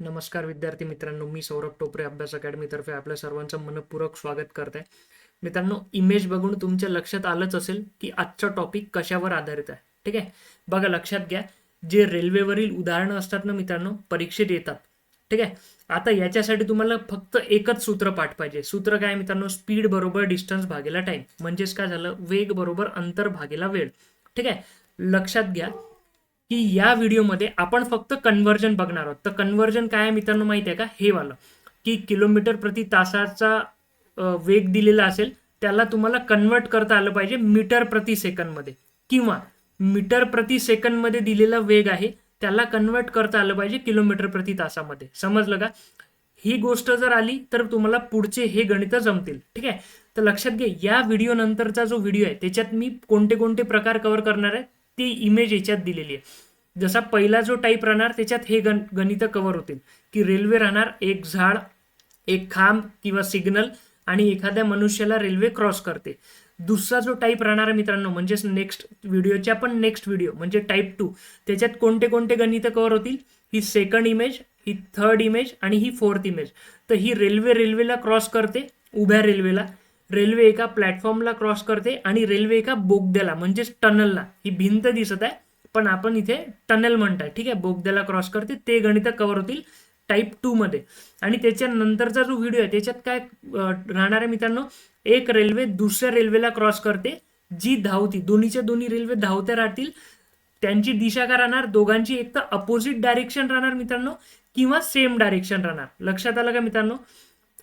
नमस्कार विद्यार्थी मित्रांनो मी सौरभ टोपरे अभ्यास अकॅडमीतर्फे आपल्या सर्वांचं मनपूर्वक स्वागत करत. आहे मित्रांनो इमेज बघून तुमच्या लक्षात आलंच असेल की आजचा टॉपिक कशावर आधारित आहे. ठीक आहे? बघा लक्षात घ्या. जे रेल्वेवरील उदाहरणं असतात ना मित्रांनो परीक्षेत येतात. ठीक आहे? आता याच्यासाठी तुम्हाला फक्त एकच सूत्र पाठ पाहिजे सूत्र काय मित्रांनो? स्पीड बरोबर डिस्टन्स भागेला टाइम म्हणजेच काय झालं? वेग बरोबर अंतर भागेला वेळ. ठीक आहे? लक्षात घ्या. की या व्हिडिओमध्ये आपण फक्त कन्व्हर्जन बघणार आहोत. तर कन्व्हर्जन काय आहे मित्रांनो माहिती आहे का? हे वालं. की किलोमीटर प्रति तासाचा वेग दिलेला असेल त्याला तुम्हाला कन्वर्ट करता आलं पाहिजे मीटर प्रति सेकंदमध्ये किंवा मीटर प्रति सेकंदमध्ये दिलेला वेग आहे त्याला कन्वर्ट करता आलं पाहिजे किलोमीटर प्रति तासामध्ये. समजलं का? ही गोष्ट जर आली तर तुम्हाला पुढचे हे गणित जमतील. ठीक आहे? तर लक्षात घ्या या व्हिडिओ नंतरचा जो व्हिडिओ आहे त्याच्यात मी कोणते कोणते प्रकार कव्हर करणार आहे? ती इमेज याच्यात दिलेली आहे. जसा पहिला जो टाईप राहणार त्याच्यात हे गण गणित कव्हर होतील. की रेल्वे राहणार एक झाड एक खांब किंवा सिग्नल आणि एखाद्या मनुष्याला रेल्वे क्रॉस करते. दुसरा जो टाईप राहणार आहे मित्रांनो म्हणजेच नेक्स्ट व्हिडिओच्या पण नेक्स्ट व्हिडिओ म्हणजे टाईप टू त्याच्यात कोणते कोणते गणित कव्हर होतील? ही सेकंड इमेज ही थर्ड इमेज आणि ही फोर्थ इमेज तर ही रेल्वे रेल्वेला क्रॉस करते उभ्या रेल्वेला रेल्वे एका प्लॅटफॉर्मला क्रॉस करते आणि रेल्वे एका बोगद्याला म्हणजेच टनलला. ही भिंत दिसत आहे पण आपण इथे टनल म्हणताय. ठीक आहे बोगद्याला क्रॉस करते. ते गणित कव्हर होतील टाईप टू मध्ये. आणि त्याच्यानंतरचा जो व्हिडिओ आहे त्याच्यात काय राहणारे राहणार आहे मित्रांनो? एक रेल्वे दुसऱ्या रेल्वेला क्रॉस करते जी धावती. दोन्हीच्या दोन्ही रेल्वे धावत्या राहतील. त्यांची दिशा काय राहणार? दोघांची एक तर अपोजिट डायरेक्शन राहणार मित्रांनो किंवा सेम डायरेक्शन राहणार. लक्षात आलं का मित्रांनो?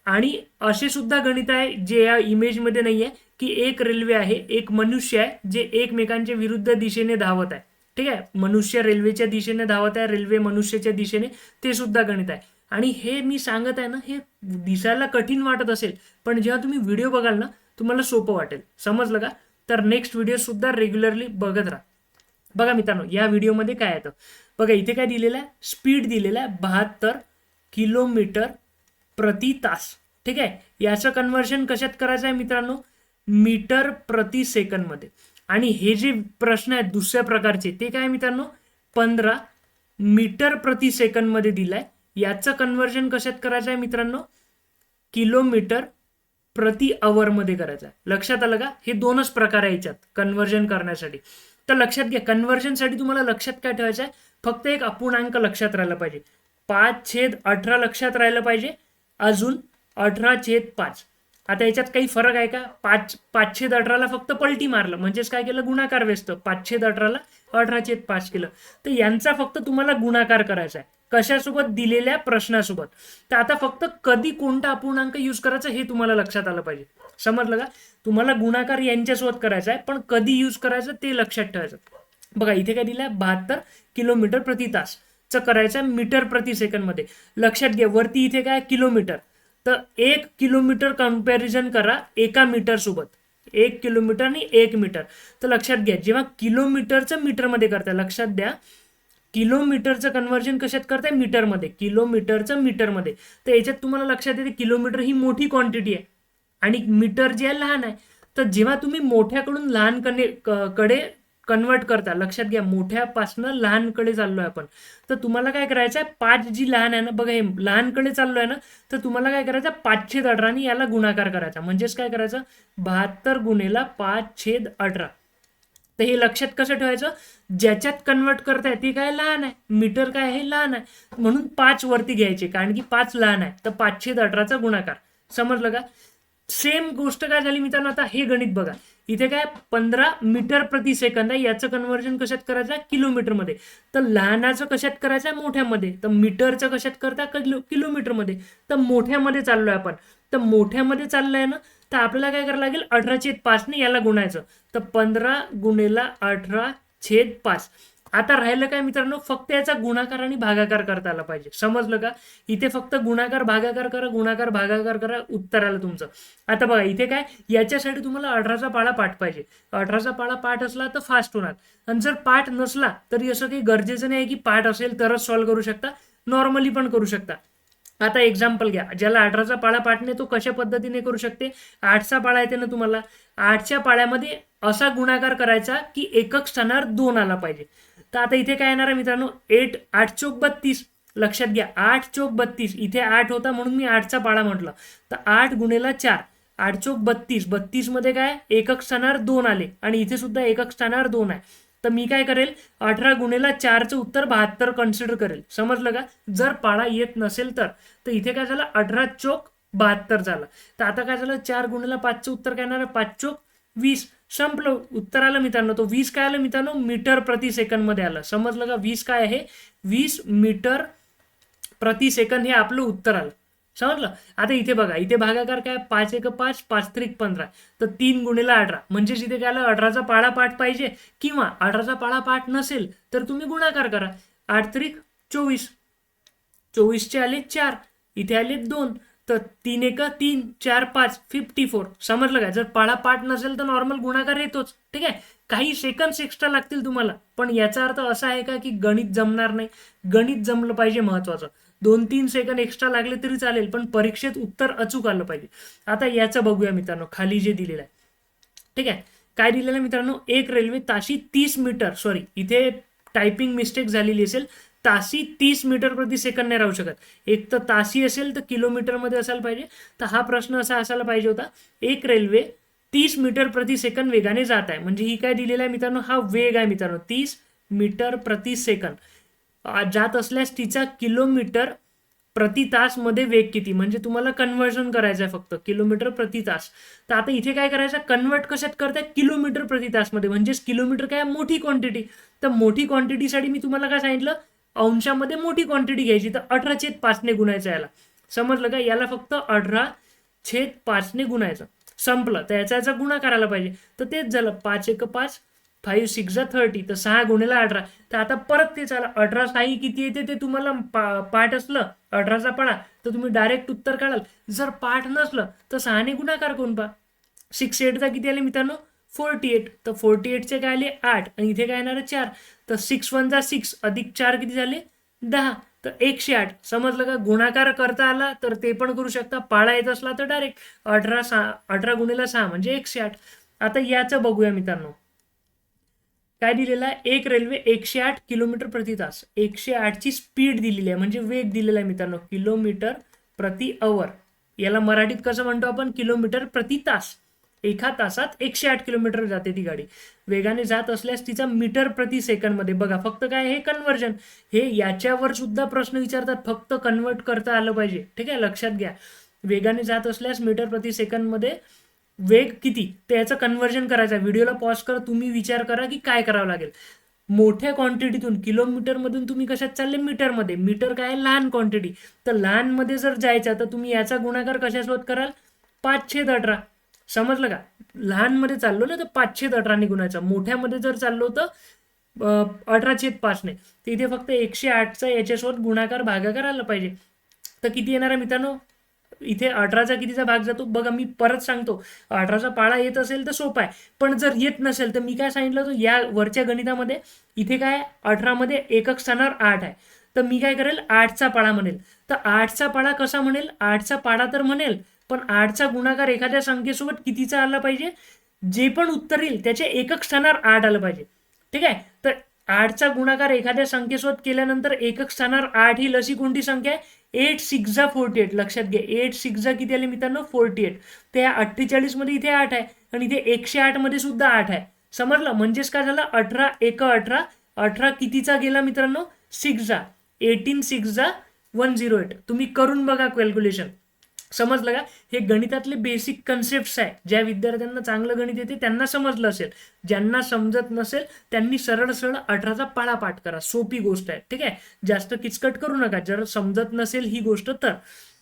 आणि असे सुद्धा गणित आहे जे या इमेजमध्ये नाही आहे की एक रेल्वे आहे एक मनुष्य आहे जे एकमेकांच्या विरुद्ध दिशेने धावत आहे. ठीक आहे? मनुष्य रेल्वेच्या दिशेने धावत आहे रेल्वे मनुष्याच्या दिशेने ते सुद्धा गणित आहे. आणि हे मी सांगत आहे ना हे दिसायला कठीण वाटत असेल पण जेव्हा तुम्ही व्हिडिओ बघाल ना तुम्हाला सोपं वाटेल. समजलं का? तर नेक्स्ट व्हिडिओ सुद्धा रेग्युलरली बघत राहा. बघा मित्रांनो या व्हिडिओमध्ये काय येतं? बघा इथे काय दिलेलं आहे? स्पीड दिलेलं आहे बहात्तर किलोमीटर प्रति तास. ठीक आहे? याचं कन्व्हर्शन कशात करायचं आहे मित्रांनो? मीटर प्रति सेकंदमध्ये. आणि हे जे प्रश्न आहेत दुसऱ्या प्रकारचे ते काय मित्रांनो? पंधरा मीटर प्रति सेकंदमध्ये दिलाय. याचं कन्व्हर्जन कशात करायचं आहे मित्रांनो? किलोमीटर प्रति आवरमध्ये करायचं आहे. लक्षात आलं का? हे दोनच प्रकार आहे याच्यात कन्व्हर्जन करण्यासाठी. तर लक्षात घ्या कन्व्हर्जनसाठी तुम्हाला लक्षात काय ठेवायचं आहे? फक्त एक अपूर्णांक लक्षात राहिला पाहिजे. पाच छेद अठरा लक्षात राहिलं पाहिजे. अजून अठरा छेद पाच. आता याच्यात काही फरक आहे का? पाच पाचशे अठराला फक्त पलटी मारलं. म्हणजेच काय केलं? गुणाकार व्यस्त. पाचशे अठराला अठरा छेद पाच केलं. तर यांचा फक्त तुम्हाला गुणाकार करायचा आहे. कशासोबत? दिलेल्या प्रश्नासोबत. तर आता फक्त कधी कोणता अपूर्णांक यूज करायचा हे तुम्हाला लक्षात आलं पाहिजे. समजलं का? तुम्हाला गुणाकार यांच्यासोबत करायचा आहे पण कधी यूज करायचं ते लक्षात ठेवायचं. बघा इथे काय दिलंय? बहात्तर किलोमीटर प्रति तास. चं करायचं मीटर प्रति सेकंडमध्ये. लक्षात घ्या वरती इथे काय? किलोमीटर. तर एक किलोमीटर कंपॅरिझन करा एका मीटर सोबत. एक किलोमीटर आणि एक मीटर तर लक्षात घ्या जेव्हा किलोमीटरचं मीटरमध्ये करताय लक्षात द्या किलोमीटरचं कन्व्हर्जन कशात करताय? मीटरमध्ये. किलोमीटरचं मीटरमध्ये. तर याच्यात तुम्हाला लक्षात येते किलोमीटर ही मोठी क्वांटिटी आहे. आणि मीटर जे आहे लहान आहे. तर जेव्हा तुम्ही मोठ्याकडून लहान कने कडे कन्वर्ट करता. लक्षात घ्या मोठ्यापासनं लहानकडे चाललोय आपण. तर तुम्हाला काय करायचं आहे पाच जी लहान आहे ना बघा हे लहानकडे चाललोय ना तर तुम्हाला काय करायचं पाच छेद अठरा आणि याला गुणाकार करायचा. म्हणजेच काय करायचं बहात्तर गुणेला पाच छेद अठरा. तर हे लक्षात कसं ठेवायचं? ज्याच्यात कन्वर्ट करताय ते काय लहान आहे? मीटर काय आहे? लहान आहे. म्हणून पाच वरती घ्यायचे कारण की पाच लहान आहे. तर पाचशे अठराचा गुणाकार. समजलं का? सेम गोष्ट काय झाली मित्रांनो आता हे गणित बघा. इथे काय पंधरा मीटर प्रति सेकंद आहे. याचं कन्व्हर्जन कशात करायचं? किलोमीटरमध्ये. तर लहानाचं कशात करायचं? आहे मोठ्यामध्ये. तर मीटरचं कशात करता? किलो किलोमीटरमध्ये. तर मोठ्यामध्ये चाललोय आपण. तर मोठ्यामध्ये चाललंय ना तर आपल्याला काय करावं लागेल? अठरा छेद पाचने याला गुणायचं. तर पंधरा गुणेला अठरा छेद पाच. आता राहिलं काय मित्रांनो? फक्त याचा गुणाकार आणि भागाकार करता आला पाहिजे. समजलं का? इथे फक्त गुणाकार भागाकार करा गुणाकार भागाकार करा उत्तर आलं तुमचं. आता बघा इथे काय? याच्यासाठी तुम्हाला अठराचा पाळा पाठ पाहिजे. अठराचा पाळा पाठ असला तर फास्ट होणार. आणि जर पाठ नसला तरी असं काही गरजेचं नाही आहे की पाठ असेल तरच सॉल्व्ह करू शकता. नॉर्मली पण करू शकता. आता एक्झाम्पल घ्या. ज्याला अठराचा पाळा पाठणे तो कशा पद्धतीने करू शकते? आठचा पाळा येते ना तुम्हाला. आठच्या पाळ्यामध्ये असा गुणाकार करायचा की एकक स्थानावर दोन आला पाहिजे. तर आता इथे काय येणार आहे मित्रांनो? एट आठ चौक बत्तीस. लक्षात घ्या आठ चोक बत्तीस. इथे आठ होता म्हणून मी आठचा पाळा म्हटलं. तर आठ गुणेला चार. आठ चोक बत्तीस. बत्तीसमध्ये काय? एकक स्थानावर दोन आले. आणि इथे सुद्धा एकक स्थानावर दोन आहे. तर मी काय करेल अठरा गुणेला चारचं उत्तर बहात्तर कन्सिडर करेल. समजलं का? जर पाळा येत नसेल तर. तर इथे काय झालं? अठरा चोक बहात्तर झालं. तर आता काय झालं? चार गुणेला पाचचं उत्तर काय येणार पाच चोक वीस. संपलं उत्तर आलं मित्रांनो. तो वीस काय आलं मित्रांनो? मीटर प्रति सेकंदमध्ये आलं. समजलं का? वीस काय आहे? वीस मीटर प्रति सेकंद हे आपलं उत्तर आलं. समजलं? आता इथे बघा इथे भागाकार काय? पाच एक पाच पाच त्रिक पंधरा. तर तीन गुणेला अठरा. म्हणजे जिथे काय अठराचा पाळा पाठ पाहिजे. किंवा अठराचा पाळा पाठ नसेल तर तुम्ही गुणाकार करा. आठ त्रिक चोवीस. चोवीसचे आले चार. इथे आले दोन. तर तीन एक तीन चार पाच फिफ्टी फोर समजलं काय? जर पाळा पाठ नसेल तर नॉर्मल गुणाकार येतोच. ठीक आहे? काही सेकंड्स एक्स्ट्रा लागतील तुम्हाला. पण याचा अर्थ असा आहे का की गणित जमणार नाही? गणित जमलं पाहिजे महत्वाचं. दोन तीन सेकंद एक्स्ट्रा लागले तरी चालेल पण परीक्षेत उत्तर अचूक आलं पाहिजे. आता याचं बघूया मित्रांनो खाली जे दिलेलं आहे. ठीक आहे? काय दिलेलं आहे मित्रांनो? एक रेल्वे ताशी तीस मीटर सॉरी इथे टायपिंग मिस्टेक झालेली असेल ताशी तीस मीटर प्रति सेकंद नाही राहू शकत. एक तर ताशी असेल तर किलोमीटरमध्ये असायला पाहिजे. तर हा प्रश्न असा असायला पाहिजे होता एक रेल्वे तीस मीटर प्रति सेकंद वेगाने जात आहे. म्हणजे ही काय दिलेला आहे मित्रांनो? हा वेग आहे मित्रांनो तीस मीटर प्रति सेकंद जात असल्यास तिचा किलोमीटर प्रति तासमध्ये वेग किती? म्हणजे तुम्हाला कन्व्हर्जन करायचं आहे फक्त किलोमीटर प्रति तास. तर आता इथे काय करायचं? कन्वर्ट कशात करताय? किलोमीटर प्रति तासमध्ये म्हणजेच किलोमीटर काय? मोठी क्वांटिटी तर मोठी क्वांटिटीसाठी मी तुम्हाला काय सांगितलं? अंशामध्ये मोठी क्वांटिटी घ्यायची. तर अठरा छेद पाचने गुणायचं याला. समजलं का? याला फक्त अठरा छेद पाचने गुणायचं. संपलं. तर याचा याचा गुणा करायला पाहिजे. तर तेच झालं. पाच एक पाच. फाईव्ह सिक्स थर्टी तर सहा गुणेला अठरा. तर आता परत ते चाला अठरा साई किती येते ते तुम्हाला पा पाठ असलं अठराचा पळा तर तुम्ही डायरेक्ट उत्तर काढाल. जर पाठ नसलं तर सहाने गुणाकार कोण पा सिक्स एटचा किती आले मित्रांनो? फोर्टी एट तर फोर्टी एटचे काय आले? आठ. आणि इथे काय येणार चार. तर सिक्स वन जा सिक्स अधिक चार किती झाले? दहा. तर एकशे आठ. समजलं का? गुणाकार करता आला तर ते पण करू शकता. पाळा येत असला तर डायरेक्ट अठरा सहा अठरा गुणेला सहा म्हणजे एकशे आठ. आता याचं बघूया मित्रांनो. काय दिलेलं आहे? एक रेल्वे एकशे आठ किलोमीटर प्रति तास. एकशे आठची स्पीड दिलेली आहे. म्हणजे वेग दिलेला आहे मित्रांनो. किलोमीटर प्रति अवर याला मराठीत कसं म्हणतो आपण? किलोमीटर प्रति तास. एका तासात एकशे आठ किलोमीटर जाते ती गाडी. वेगाने जात असल्यास तिचा मीटर प्रति सेकंडमध्ये. बघा फक्त काय हे कन्व्हर्जन हे याच्यावर सुद्धा प्रश्न विचारतात. फक्त कन्वर्ट करता आलं पाहिजे. ठीक आहे? लक्षात घ्या. वेगाने जात असल्यास मीटर प्रति सेकंडमध्ये वेग किती? ते याचं कन्व्हर्जन करायचं व्हिडिओला पॉज करा. तुम्ही विचार करा की काय करावं लागेल. मोठ्या क्वांटिटीतून किलोमीटरमधून तुम्ही कशात चालले? मीटरमध्ये मीटर काय आहे? लहान क्वांटिटी तर लहानमध्ये जर जायचा तर तुम्ही याचा गुणाकार कशासोबत कराल? पाचशे अठरा. समजलं का? लहानमध्ये चाललो ना तर पाचशे अठराने गुणायचा मोठ्यामध्ये जर चाललो तर अठरा छेद पाचने तर इथे फक्त एकशे आठचा याच्यासोबत गुणाकार भागाकार आला पाहिजे. तर किती येणार आहे मित्रांनो? इथे अठराचा कितीचा भाग जातो? बघा मी परत सांगतो. अठराचा पाळा येत असेल तर सोपा आहे. पण जर येत नसेल तर मी काय सांगितलं होतो? या वरच्या गणितामध्ये इथे काय अठरामध्ये एकक स्थानावर आठ आहे. तर मी काय करेल? आठचा पाळा म्हणेल. तर आठचा पाळा कसा म्हणेल? आठचा पाळा तर म्हणेल. पण आठचा गुणाकार एखाद्या संख्येसोबत कितीचा आला पाहिजे? जे पण उत्तर येईल त्याचे एकक स्थानावर आठ आलं पाहिजे. ठीक आहे? तर आठचा गुणाकार एखाद्या संख्येसोबत केल्यानंतर एकक स्थानावर आठ ही लसी कोणती संख्या आहे? एट सिक्स जा फोर्टी एट लक्षात घ्या एट सिक्स जा किती आले मित्रांनो? फोर्टी एट तर या अठ्ठेचाळीसमध्ये इथे आठ आहे आणि इथे एकशे आठमध्ये सुद्धा आठ आहे. समजलं? म्हणजेच काय झालं? अठरा एक अठरा. अठरा कितीचा गेला मित्रांनो? सिक्स जा. एटीन सिक्स जा. वन झिरो एट तुम्ही करून बघा कॅल्क्युलेशन समजलं का? हे गणितातले बेसिक कन्सेप्ट आहे. ज्या विद्यार्थ्यांना चांगलं गणित येते त्यांना समजलं असेल. ज्यांना समजत नसेल त्यांनी सरळ सरळ अठराचा पाळा पाठ करा. सोपी गोष्ट आहे. ठीक आहे? जास्त किचकट करू नका. जर समजत नसेल ही गोष्ट तर.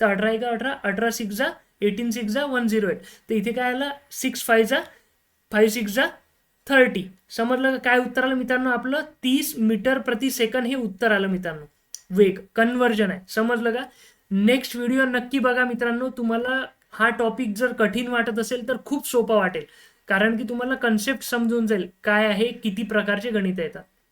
तर अठरा एका अठरा अठरा सिक्स जा एटीन सिक्स जा वन झिरो एट तर इथे काय आलं? सिक्स फाय जा फाईव्ह सिक्स जा थर्टी समजलं काय उत्तर आलं मित्रांनो आपलं? तीस मीटर प्रति सेकंद हे उत्तर आलं मित्रांनो. वेग. कन्वर्जन आहे. समजलं का? नेक्स्ट व्हिडिओ नक्की बघा मित्रांनो. तुम्हाला हा टॉपिक जर कठीण वाटत असेल तर खूप सोपा वाटेल. कारण की तुम्हाला कन्सेप्ट समजून जाईल. काय आहे? किती प्रकारचे गणित येतात?